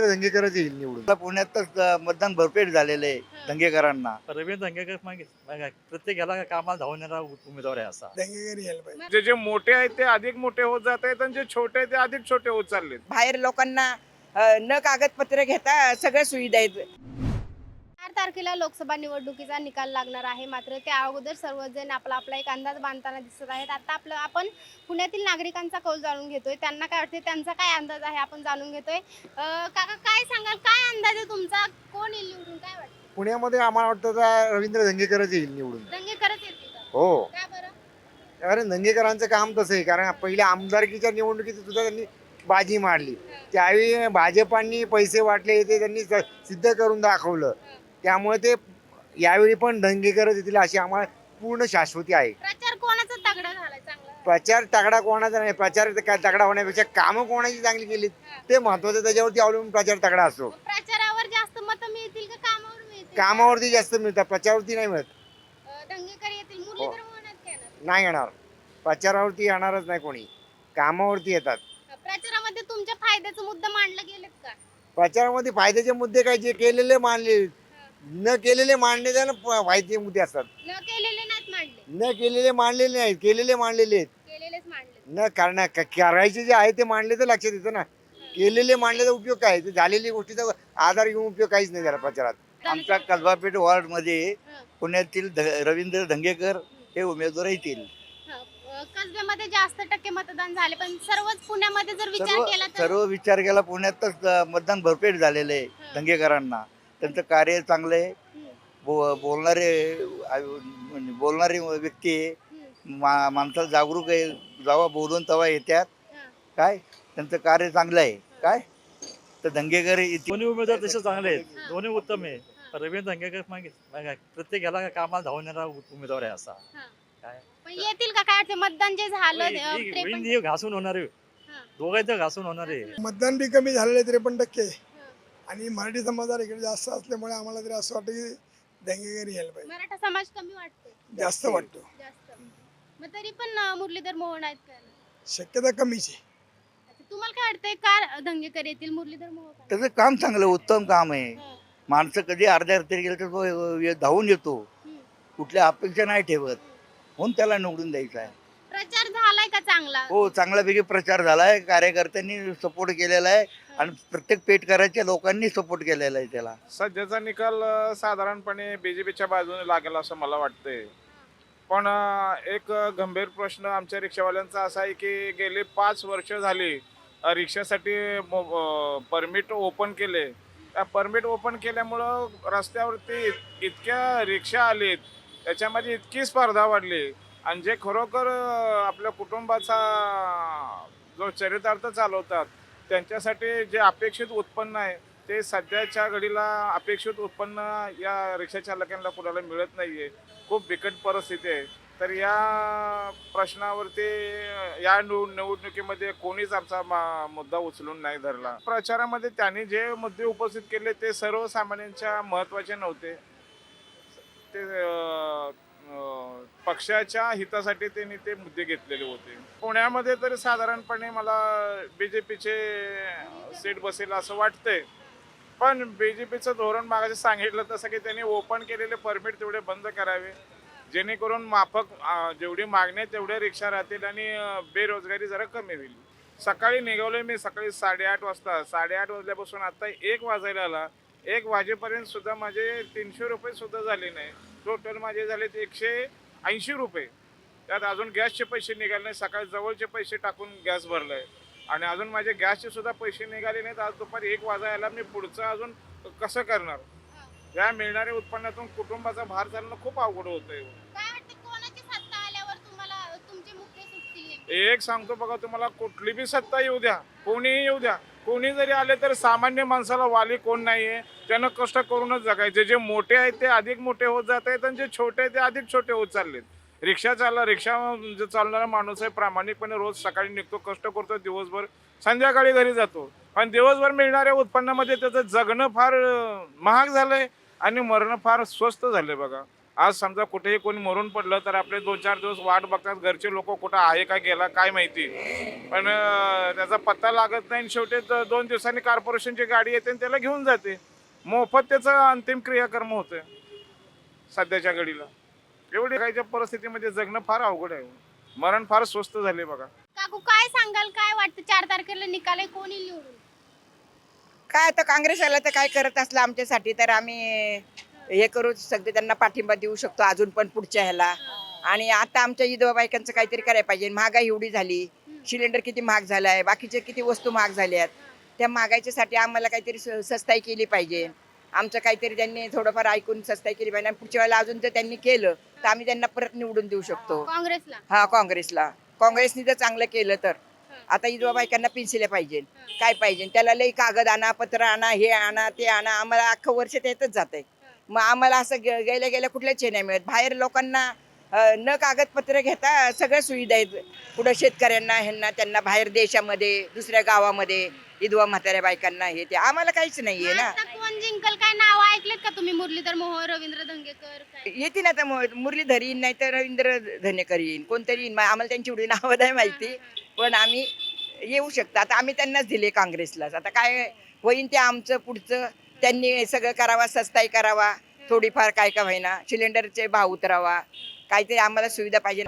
रवींद्र धंगेकरच येईल निवडून. आता पुण्यातच अ, मतदान भरपेट झालेलं आहे धंगेकरांना रवींद्र धंगेकर मागे बघा, प्रत्येक याला कामाला धावणारा उमेदवार आहे असा. यायला पाहिजे. जे जे मोठे आहेत ते अधिक मोठे होत जात आहेत आणि जे छोटे आहेत ते अधिक छोटे होत चाललेत. बाहेर लोकांना न कागदपत्र घेता सगळ्या सुविधा आहेत. तारखेला लोकसभा निवडणुकीचा निकाल लागणार आहे. मात्र त्या अगोदर सर्वजण आपला आपला एक अंदाज बांधताना दिसत आहेत. आता आपलं आपण पुण्यातील नागरिकांचा कौल जाणून घेतोय. त्यांना काय वाटते त्यांचा काय अंदाज आहे? आपण जाणून घेतोय. काका काय सांगाल? काय अंदाज आहे तुमचा? कोण येईल निवडून? काय वाटतं पुण्यामध्ये आम्हाला वाटतं रवींद्र धंगेकरच येईल निवडून. येतील का? हो. का बरं? कारण धंगेकरांचं काम तसं आहे. कारण पहिल्या आमदारकीच्या निवडणुकीत सुद्धा त्यांनी बाजी मारली. त्यावेळी भाजपांनी पैसे वाटले ते त्यांनी स- सिद्ध करून दाखवलं. त्यामुळे ते यावेळी पण धंगेकरच येतील अशी आम्हाला पूर्ण शाश्वती आहे. प्रचार कोणाचा तगडा झालाय चांगला? प्रचार तगडा कोणाचा नाही. प्रचार काय तगडा होण्यापेक्षा कामं कोणाची चांगली केलीत ते महत्वाचं त्याच्यावरती अवलंबून प्रचार तगडा असतो. प्रचारावर जास्त मतं मिळतील का कामावर मिळतील? कामावरती जास्त मिळतात प्रचारावरती नाही मिळत. अं, दंगेकर येतील मुरलीधर मोहन आहेत का येणार? नाही येणार. प्रचारावरती येणारच नाही कोणी. कामावरती येतात. प्रचारामध्ये तुमच्या फायद्याचा मुद्दा मांडला गेलेत का? प्रचारामध्ये फायद्याचे मुद्दे काय जे केलेले मानले न केलेले मांडले फ- फायद्याचे मुद्दे असतात. न केलेले नाहीत मांडले. न केलेले मांडलेले नाहीत केलेले मांडलेले आहेत. केलेलेच मांडले न करणा क- करायचे जे आहे ते मांडले तर लक्षात येतं ना. केलेले मांडल्याचा उपयोग काय? ते झालेली गोष्टीचा आधार घेऊन उपयोग काहीच नाही त्याला प्रचारात. आमच्या कसबापेठ वॉर्डमध्ये हं. पुण्यातील ध- रवींद्र धंगेकर हे उमेदवार येतील. अ, कसब्यामध्ये जास्त टक्के मतदान झाले पण सर्वच पुण्यामध्ये जर विचार सर्व केला तर? सर्व विचार केला पुण्यातच अ, मतदान भरपेट झालेलं आहे. धंगेकरांना. त्यांचं कार्य चांगलं आहे. बो बोलणारे म्हणजे बोलणारी व्यक्ती आहे. मा माणसाला जागरूक आहे. जेव्हा बोलून तेव्हा येतात हं. काय? त्यांचं कार्य चांगलं आहे. काय? तर दंगेकर येतील दोन्ही उमेदवार तसे चांगले आहेत. दोन्ही उत्तम आहे. रवींद्र धंगेकर मागे बघा, प्रत्येक याला कामाला धावणारा उमेदवार आहे असा. काय? पण येतील का? काय मतदान जे झालं घासून होणार आहे. दोघांचं घासून होणार आहे. मतदान बी कमी झालेले त्रेपन्न टक्के. आणि मराठी समाजाला इकडे जास्त असल्यामुळे आम्हाला तरी असं वाटतं की दंगेकर यायला पाहिजे. मराठा समाज कमी वाटतो जास्त वाटतो. जास्त. मग तरी पण अ, मुरलीधर मोहन आहेत का? शक्यता कमीच. आहे अच्छा, तुम्हाला काय वाटतंय का दंगेकर येतील मुरलीधर मोहन? त्याचं काम चांगलं उत्तम काम आहे. हा. माणसं कधी अर्ध्या रात्री गेलं तर तो अ, धावून येतो. कुठल्या अपेक्षा नाही ठेवत. म्हणून त्याला निवडून द्यायचा आहे. प्रचार चांगला. हो चांगल्यापैकी प्रचार झालाय. कार्यकर्त्यांनी सपोर्ट केलेला आहे आणि प्रत्येक पेटकराच्या लोकांनी सपोर्ट केलेला आहे त्याला. सध्याचा निकाल अ, साधारणपणे बीजेपीच्या बाजूने लागेल असं मला वाटतंय. पण अ, एक गंभीर प्रश्न आमच्या रिक्षावाल्यांचा असा आहे की गेले पाच वर्ष झाली अ, रिक्षासाठी परमिट ओपन केले. त्या परमिट ओपन केल्यामुळं रस्त्यावरती इत- इतक्या रिक्षा आलीत त्याच्यामध्ये इतकी स्पर्धा वाढली. आणि जे खरोखर आपल्या कुटुंबाचा जो चरितार्थ चालवतात त्यांच्यासाठी जे अपेक्षित उत्पन्न आहे ते सध्याच्या घडीला अपेक्षित उत्पन्न या रिक्षा चालकांना कुणाला मिळत नाही आहे खूप बिकट परिस्थिती आहे. तर या प्रश्नावरती या निव- निवडणुकीमध्ये कोणीच आमचा मा- मुद्दा उचलून नाही धरला. प्रचारामध्ये त्यांनी जे मुद्दे उपस्थित केले ते सर्वसामान्यांच्या महत्त्वाचे नव्हते. ते पक्षाच्या हितासाठी त्यांनी ते मुद्दे घेतलेले होते. पुण्यामध्ये तरी साधारणपणे मला बी जे पीचे सीट बसेल असं वाटतंय. पण बी जे पीचं धोरण मागायचं सांगितलं तसं की त्यांनी ओपन केलेले परमिट तेवढे बंद करावे. जेणेकरून माफक जेवढी मागणी आहे तेवढ्या रिक्षा राहतील आणि बेरोजगारी जरा कमी होईल. सकाळी निघालोय मी सकाळी साडेआठ वाजता. साडेआठ वाजल्यापासून आता एक वाजायला आला. एक वाजेपर्यंत सुद्धा माझे तीनशे रुपये सुद्धा झाले नाही. टोटल माझे झाले एकशे ऐंशी रुपये. त्यात अजून गॅसचे पैसे निघाले नाही सकाळी जवळचे पैसे टाकून गॅस भरलाय. आणि अजून माझे गॅसचे सुद्धा पैसे निघाले नाहीत. आज दुपारी एक वाजायला मी पुढचं अजून कसं करणार? या मिळणाऱ्या उत्पन्नातून कुटुंबाचा भार चालणं खूप अवघड नेमके? एक सांगतो बघा तुम्हाला कुठली बी सत्ता येऊ द्या कोणीही येऊ द्या. कोणी जरी आले तर सामान्य माणसाला वाली कोण नाही आहे त्यांना कष्ट करूनच जगायचे. जे मोठे आहेत ते अधिक मोठे होत जात आहेत आणि जे छोटे आहेत ते अधिक छोटे होत चाललेत. रिक्षा चालला रिक्षा जे चालणारा माणूस आहे प्रामाणिकपणे रोज सकाळी निघतो कष्ट करतो दिवसभर संध्याकाळी घरी जातो. पण दिवसभर मिळणाऱ्या उत्पन्नामध्ये त्याचं जगणं फार महाग महाग झालंय आणि मरणं फार स्वस्त झालंय बघा. आज समजा कुठेही कोणी मरून पडलं तर आपले दोन चार दिवस वाट बघतात घरचे लोक कुठं आहे का गेला काय माहिती. पण त्याचा पत्ता लागत नाही आणि शेवटी द- दोन दिवसांनी कॉर्पोरेशनची गाडी येते आणि त्याला घेऊन जाते. मोफत त्याचं अंतिम क्रियाकर्म होतं सध्याच्या घडीला. एवढी काहीच्या परिस्थितीमध्ये जगणं फार अवघड आहे. मरण फार स्वस्त झाले बघा. काकू काय सांगाल काय वाटतं? चार तारखेला निकाल कोणी निवडून? काय आता काँग्रेस आला तर काय करत असलं आमच्यासाठी तर आम्ही हे करू शकतो त्यांना पाठिंबा देऊ शकतो अजून पण पुढच्या ह्याला. आणि आता आमच्या विधवा बायकांचं काहीतरी करायला पाहिजे. महागाई एवढी झाली. सिलेंडर किती महाग झाला आहे बाकीचे किती वस्तू महाग झाल्या आहेत त्या महागाईच्यासाठी आम्हाला काहीतरी सस्ताई केली पाहिजे. आमचं काहीतरी त्यांनी थोडंफार ऐकून सस्ताई केली पाहिजे. आणि पुढच्या वेळेला अजून जर त्यांनी केलं तर आम्ही त्यांना परत निवडून देऊ शकतो. काँग्रेसला? हा काँग्रेसला. काँग्रेसनी जर चांगलं केलं तर. आता विधवा बायकांना पेन्सिल्या पाहिजे. काय पाहिजे? त्याला लई कागद आणा पत्र आणा हे आणा ते आणा. आम्हाला अख्खं वर्ष त्यातच जात आहे मग आम्हाला असं गे- गेल्या गेल्या कुठल्याच हे नाही मिळत. बाहेर लोकांना न कागदपत्र घेता सगळ्या सुविधा आहेत. पुढं शेतकऱ्यांना ह्यांना त्यांना बाहेर देशामध्ये दुसऱ्या गावामध्ये विधवा म्हाताऱ्या बायकांना हे ते. आम्हाला काहीच नाहीये ना. आता कोण जिंकल काय नाव ऐकलेत का तुम्ही? मुरलीधर मोहोळ रवींद्र धंगेकर काय? येते ना तर मु- मुरलीधर येईन नाही तर रवींद्र धनेकर येईन. कोणतरी येईन. मा- आम्हाला त्यांची एवढी नावं नाही माहिती. पण आम्ही येऊ शकतो. आता आम्ही त्यांनाच दिले काँग्रेसलाच. आता काय होईन ते आमचं पुढचं? त्यांनी सगळं करावा सस्ताई करावा थोडीफार काय का होईना सिलेंडरचे भाव उतरावा काहीतरी आम्हाला सुविधा पाहिजे.